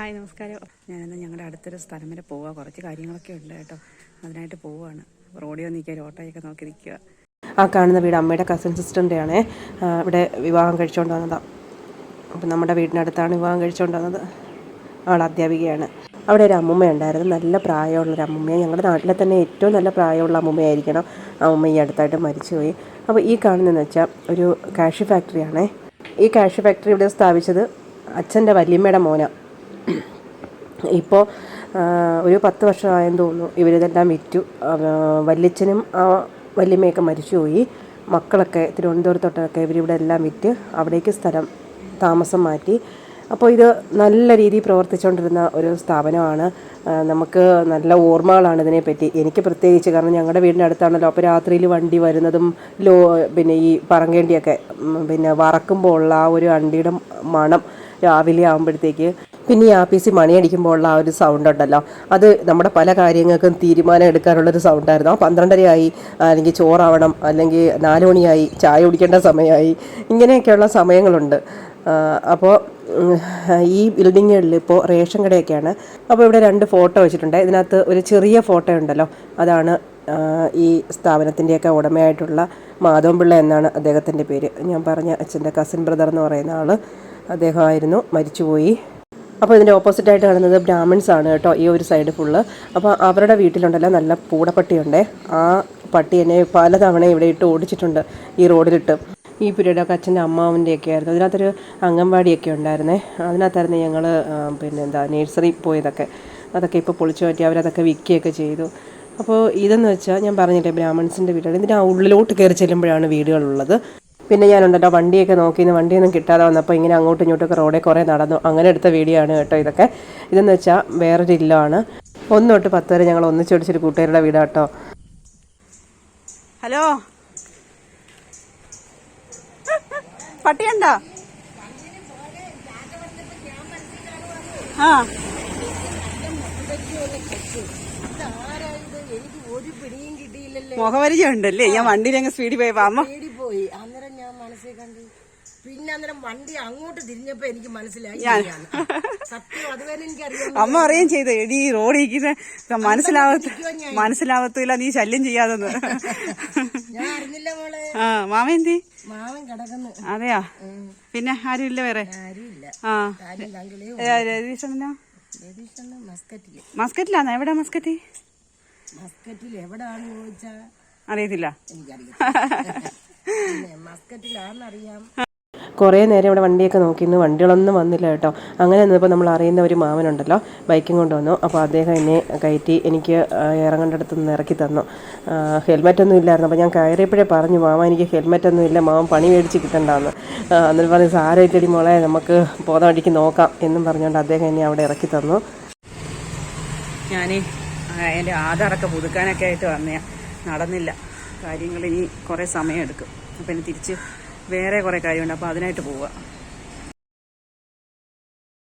Hi നമസ്കാരം. ഞാനിന്ന് ഞങ്ങളുടെ അടുത്തൊരു സ്ഥലം വരെ പോവുക കുറച്ച് കാര്യങ്ങളൊക്കെ ഉണ്ട് കേട്ടോ. അതിനായിട്ട് പോവുകയാണ് റോഡിൽ നിൽക്കുക ഒരു ഓട്ടോയൊക്കെ നോക്കി നിൽക്കുക. ആ കാണുന്ന വീട് അമ്മയുടെ കസിൻ സിസ്റ്ററിന്റെ ആണ്. ഇവിടെ വിവാഹം കഴിച്ചുകൊണ്ട് വന്നതാണ് അപ്പം നമ്മുടെ വീടിനടുത്താണ് വിവാഹം കഴിച്ചുകൊണ്ട് വന്നത്. ആൾ അധ്യാപികയാണ്. അവിടെ ഒരു അമ്മുമ്മ ഉണ്ടായിരുന്നു. നല്ല പ്രായമുള്ളൊരു അമ്മുമ്മയെ. ഞങ്ങളുടെ നാട്ടിലെ തന്നെ ഏറ്റവും നല്ല പ്രായമുള്ള അമ്മുമ്മയായിരിക്കണം അമ്മ ഈ അടുത്തായിട്ട് മരിച്ചുപോയി അപ്പോൾ ഈ കാണുന്നതെന്ന് വെച്ചാൽ ഒരു കാഷ്യൂ ഫാക്ടറിയാണേ. ഈ കാഷ്യൂ ഫാക്ടറി ഇവിടെ സ്ഥാപിച്ചത് അച്ഛന്റെ വല്യമ്മയുടെ മോന. ഇപ്പോൾ ഒരു പത്ത് വർഷമായെന്ന് തോന്നുന്നു ഇവരിതെല്ലാം വിറ്റു. വല്യച്ഛനും വല്യമ്മയൊക്കെ മരിച്ചുപോയി. മക്കളൊക്കെ തിരുവനന്തപുരത്തോട്ടൊക്കെ ഇവരിവിടെ എല്ലാം വിറ്റ് അവിടേക്ക് സ്ഥലം താമസം മാറ്റി. അപ്പോൾ ഇത് നല്ല രീതിയിൽ പ്രവർത്തിച്ചുകൊണ്ടിരുന്ന ഒരു സ്ഥാപനമാണ്. നമുക്ക് നല്ല ഓർമ്മകളാണ് ഇതിനെപ്പറ്റി. എനിക്ക് പ്രത്യേകിച്ച് കാരണം ഞങ്ങളുടെ വീടിന്റെ അടുത്താണല്ലോ. അപ്പോൾ രാത്രിയിൽ വണ്ടി വരുന്നതും ലോ പിന്നെ ഈ പറങ്കേണ്ടിയൊക്കെ പിന്നെ വറക്കുമ്പോൾ ഉള്ള ആ ഒരു വണ്ടിയുടെ മണം രാവിലെ ആകുമ്പോഴത്തേക്ക് പിന്നെ ഈ ആപ്പീസി മണിയടിക്കുമ്പോൾ ഉള്ള ആ ഒരു സൗണ്ട് ഉണ്ടല്ലോ. അത് നമ്മുടെ പല കാര്യങ്ങൾക്കും തീരുമാനം എടുക്കാനുള്ളൊരു സൗണ്ടായിരുന്നു ആ പന്ത്രണ്ടരയായി അല്ലെങ്കിൽ ചോറാവണം അല്ലെങ്കിൽ നാല് മണിയായി ചായ കുടിക്കേണ്ട സമയമായി ഇങ്ങനെയൊക്കെയുള്ള സമയങ്ങളുണ്ട്. അപ്പോൾ ഈ ബിൽഡിങ്ങുകളിൽ ഇപ്പോൾ റേഷൻ കടയൊക്കെയാണ്. അപ്പോൾ ഇവിടെ രണ്ട് ഫോട്ടോ വെച്ചിട്ടുണ്ട്. ഇതിനകത്ത് ഒരു ചെറിയ ഫോട്ടോ ഉണ്ടല്ലോ. അതാണ് ഈ സ്ഥാപനത്തിന്റെയൊക്കെ ഉടമയായിട്ടുള്ള മാധവൻപിള്ള എന്നാണ് അദ്ദേഹത്തിന്റെ പേര്. ഞാൻ പറഞ്ഞ അച്ഛന്റെ കസിൻ ബ്രദർ എന്ന് പറയുന്ന ആൾ അദ്ദേഹമായിരുന്നു. മരിച്ചുപോയി. അപ്പോൾ ഇതിന്റെ ഓപ്പോസിറ്റ് ആയിട്ട് കാണുന്നത് ബ്രാഹ്മിൺസ് ആണ് കേട്ടോ ഈ ഒരു സൈഡ് ഫുള്ള് അപ്പോൾ അവരുടെ വീട്ടിലുണ്ടല്ലോ നല്ല പൂടപ്പട്ടിയുണ്ടേ. ആ പട്ടി എന്നെ പലതവണ ഇവിടെ ഇട്ട് ഓടിച്ചിട്ടുണ്ട് ഈ റോഡിലിട്ട്. ഈ പീരീഡൊക്കെ അച്ഛന്റെ അമ്മാവന്റെ ഒക്കെ ആയിരുന്നു. അതിനകത്തൊരു അംഗൻവാടിയൊക്കെ ഉണ്ടായിരുന്നേ. അതിനകത്തായിരുന്നു ഞങ്ങൾ പിന്നെ എന്താ നേഴ്സറി പോയതൊക്കെ. അതൊക്കെ ഇപ്പോൾ പൊളിച്ചു മാറ്റി അവരതൊക്കെ വിൽക്കുകയൊക്കെ ചെയ്തു. അപ്പോൾ ഇതെന്ന് വെച്ചാൽ ഞാൻ പറഞ്ഞില്ലേ ബ്രാഹ്മൺസിന്റെ വീടാണ് ഇതിന്റെ ഉള്ളിലോട്ട് കയറി ചെല്ലുമ്പോഴാണ് വീടുകളുള്ളത്. പിന്നെ ഞാനുണ്ടല്ലോ വണ്ടിയൊക്കെ നോക്കിന്ന് വണ്ടിയൊന്നും കിട്ടാതെ വന്നപ്പോൾ ഇങ്ങനെ അങ്ങോട്ടും ഇങ്ങോട്ടൊക്കെ റോഡിൽ കുറേ നടന്നു. അങ്ങനെ എടുത്ത വീഡിയോ ആണ് കേട്ടോ ഇതൊക്കെ. ഇതെന്ന് വെച്ചാൽ വേറൊരു ഇല്ലമാണ് ഒന്ന് തൊട്ട് പത്ത് വരെ ഞങ്ങൾ ഒന്നിച്ച് ഒടിച്ചൊരു കൂട്ടുകാരുടെ വീടാ കേട്ടോ. ഹലോ? പട്ടിയുണ്ടോ? ആ. മുഖപരിചയം ഉണ്ടല്ലേ ഞാൻ വണ്ടിയിൽ അങ്ങ് സ്പീഡിൽ പോയപ്പോ അമ്മ. പോയി. അന്നേരം ഞാൻ മനസ്സിൽ കണ്ടു. പിന്നെ അന്നേരം വണ്ടി അങ്ങോട്ട് തിരിഞ്ഞപ്പോ എനിക്ക് മനസ്സിലായി സത്യം അതുവരെ എനിക്കറിയാം അമ്മ അറിയാൻ ചെയ്തു എടി ഈ റോഡിരിക്കുന്ന മനസ്സിലാവത്ത മനസ്സിലാവത്തില്ല നീ ശല്യം ചെയ്യാതെന്ന്. ഞാൻ അറിഞ്ഞില്ല മോളെ. ആ മാമ എന്തി? കിടക്കുന്നു. അതെയാ? പിന്നെ ആരും ഇല്ല വേറെ? ആരുമില്ല. ആ. മസ്കറ്റിലാന്നോ? എവിടെ മസ്കറ്റ്? മസ്കറ്റിൽ എവിടാന്ന് ചോദിച്ചാ അറിയത്തില്ല. എനിക്കറിയാം പിന്നെ മസ്കറ്റിലാന്നറിയാം കുറേ നേരം ഇവിടെ വണ്ടിയൊക്കെ നോക്കിയിരുന്നു വണ്ടികളൊന്നും വന്നില്ല കേട്ടോ. അങ്ങനെ നിന്നപ്പോൾ നമ്മൾ അറിയുന്ന ഒരു മാമനുണ്ടല്ലോ ബൈക്കും കൊണ്ടുവന്നു അപ്പോൾ അദ്ദേഹം എന്നെ കയറ്റി എനിക്ക് ഇറങ്ങേണ്ടടുത്ത് നിന്ന് ഇറക്കി തന്നു. ഹെൽമെറ്റൊന്നും ഇല്ലായിരുന്നു. അപ്പോൾ ഞാൻ കയറിയപ്പോഴേ പറഞ്ഞു മാമ എനിക്ക് ഹെൽമെറ്റൊന്നും ഇല്ല. മാമൻ പണി മേടിച്ച് കിട്ടണ്ടെന്ന്. എന്നിട്ട് പറഞ്ഞു സാരമില്ലടി മോളെ നമുക്ക് പോകുന്ന വഴിക്ക് നോക്കാം. എന്നും പറഞ്ഞുകൊണ്ട് അദ്ദേഹം എന്നെ അവിടെ ഇറക്കി തന്നു. ഞാൻ എന്റെ ആധാറൊക്കെ പുതുക്കാനൊക്കെ ആയിട്ട് വന്നേ നടന്നില്ല. കാര്യങ്ങൾ ഇനി കുറേ സമയം എടുക്കും. അപ്പം എന്നെ തിരിച്ച് വേറെ കുറേ കാര്യമുണ്ട്. അപ്പോൾ അതിനായിട്ട് പോവുക.